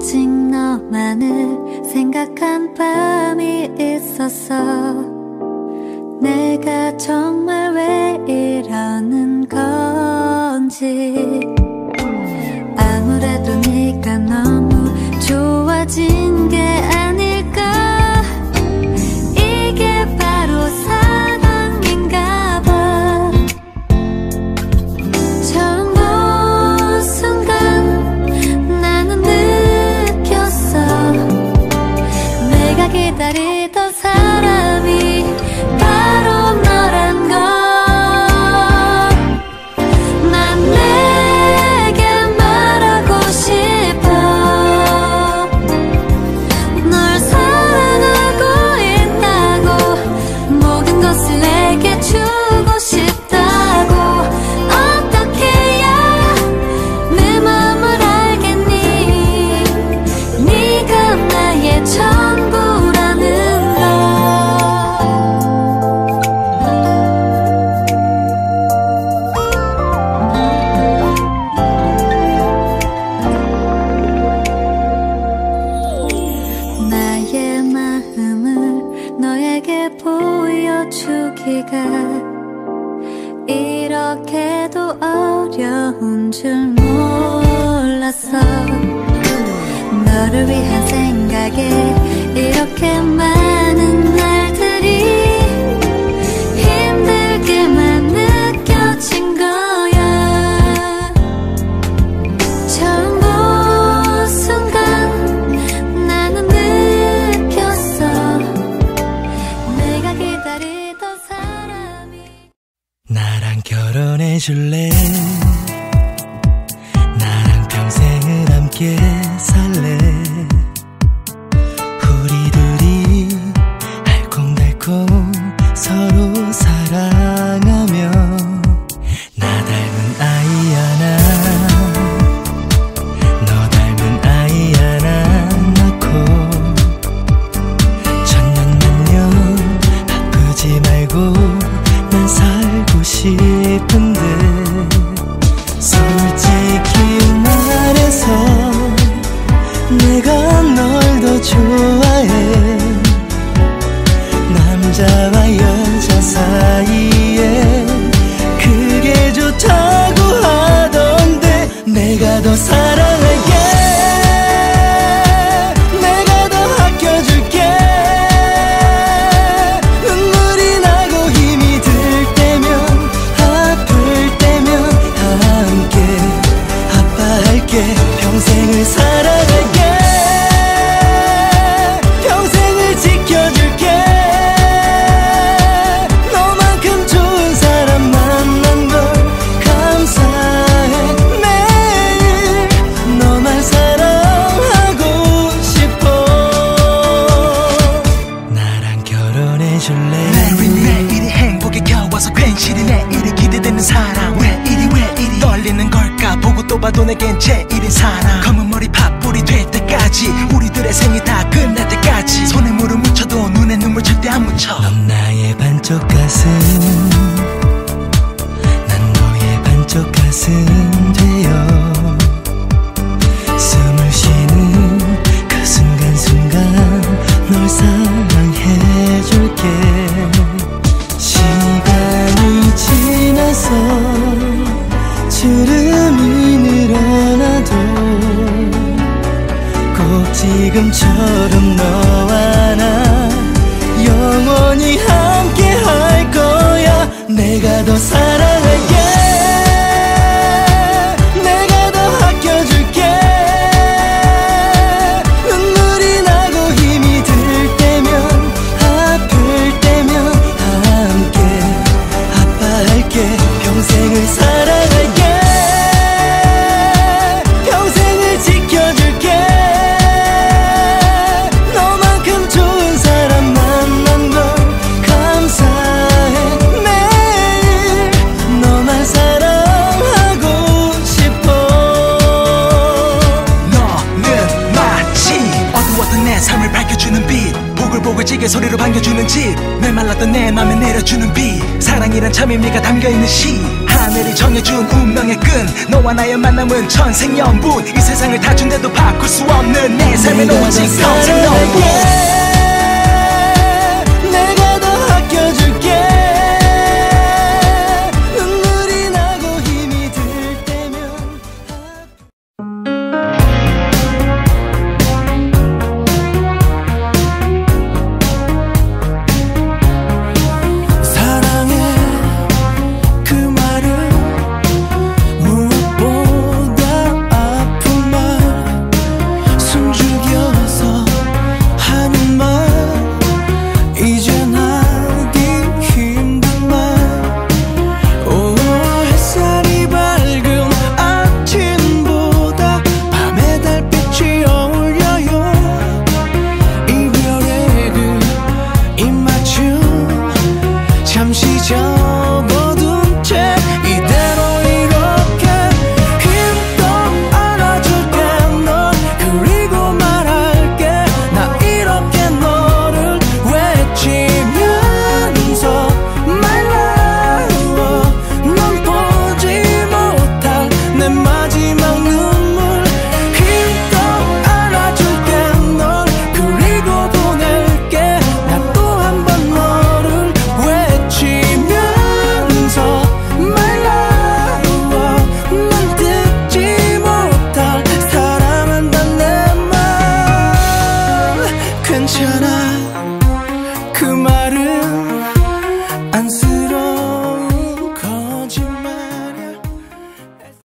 오직 너만을 생각한 밤이 있었어. 내가 정말 왜 이러는 건지. 아무래도 네가 너무 좋아진 게 아니야. 사랑 그래도 어려운 줄 몰랐어. 너를 위한 생각에 이렇게 많 해줄래? 나랑 평생을 함께 살래? 나도 사랑 해줄래? 매일 매일이 행복에 겨워서 괜시리. 내일이 기대되는 사람 왜 이리 왜 이리 떨리는 걸까? 보고 또 봐도 내겐 제일인 사람 검은 머리 파뿌리 될 때까지 우리들의 생이 更近。 부부지게 소리로 반겨주는 집 내 말랐던 내 맘에 내려주는 비. 사랑이란 참 의미가 담겨있는 시. 하늘이 정해준 운명의 끈. 너와 나의 만남은 천생연분. 이 세상을 다 준대도 바꿀 수 없는 내 삶은 오직 평생 너뿐.